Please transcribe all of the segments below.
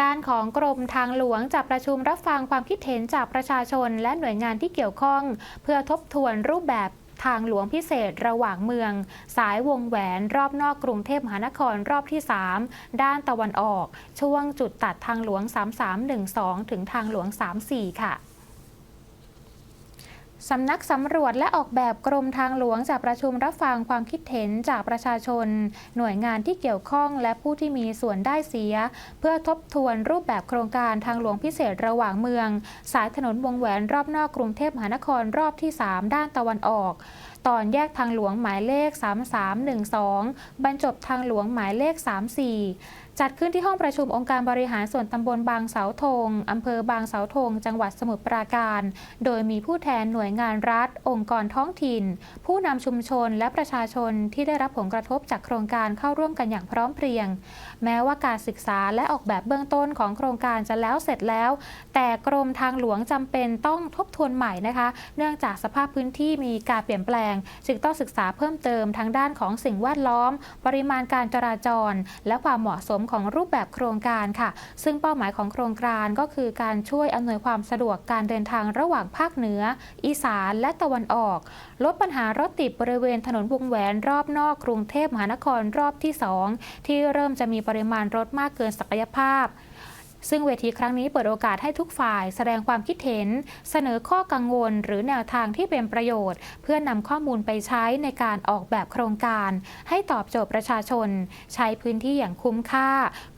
ด้านของกรมทางหลวงจะประชุมรับฟังความคิดเห็นจากประชาชน และหน่วยงานที่เกี่ยวข้อง เพื่อทบทวนรูปแบบทางหลวงพิเศษระหว่างเมือง สายวงแหวนรอบนอกกรุงเทพมหานครรอบที่ 3 ด้านตะวันออก ช่วงจุดตัดทางหลวง 3312 ถึงทางหลวง 34 ค่ะ สำนักสำรวจและออกแบบกรมทางหลวงจะประชุมรับฟังความคิดเห็นจากประชาชน หน่วยงานที่เกี่ยวข้องและผู้ที่มีส่วนได้เสีย เพื่อทบทวนรูปแบบโครงการทางหลวงพิเศษระหว่างเมือง สายถนนวงแหวนรอบนอกกรุงเทพมหานครรอบที่ 3 ด้านตะวันออกตอนแยกทางหลวงหมายเลข 3312 บรรจบทางหลวงหมายเลข 34 จัดขึ้นที่ห้องประชุมองค์การบริหารส่วนตำบลบางเสาธงอำเภอบางเสาธง จังหวัดสมุทรปราการ โดยมีผู้แทนหน่วยงานรัฐ องค์กรท้องถิ่น ผู้นำชุมชนและประชาชนที่ได้รับผลกระทบจากโครงการเข้าร่วมกันอย่างพร้อมเพรียง แม้ว่าการศึกษาและออกแบบเบื้องต้นของโครงการจะแล้วเสร็จแล้ว แต่กรมทางหลวงจำเป็นต้องทบทวนใหม่นะคะ เนื่องจากสภาพพื้นที่มีการเปลี่ยนแปลงจึงต้องศึกษาเพิ่มเติมทั้งด้านของสิ่งแวดล้อม ปริมาณการจราจร และความเหมาะสมของรูปแบบโครงการค่ะ ซึ่งเป้าหมายของโครงการก็คือการช่วยอำนวยความสะดวกการเดินทางระหว่างภาคเหนือ อีสานและตะวันออก ลดปัญหารถติดบริเวณถนนวงแหวนรอบนอกกรุงเทพมหานครรอบที่ 2 ที่เริ่มจะมีปริมาณรถมากเกินศักยภาพ ซึ่งเวทีครั้งนี้เปิดโอกาสให้ทุกฝ่ายแสดงความคิดเห็น เสนอข้อกังวล หรือแนวทางที่เป็นประโยชน์ เพื่อนำข้อมูลไปใช้ในการออกแบบโครงการ ให้ตอบโจทย์ประชาชน ใช้พื้นที่อย่างคุ้มค่า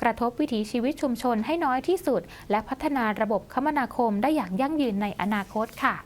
กระทบวิถีชีวิตชุมชนให้น้อยที่สุด และพัฒนาระบบคมนาคมได้อย่างยั่งยืนในอนาคตค่ะ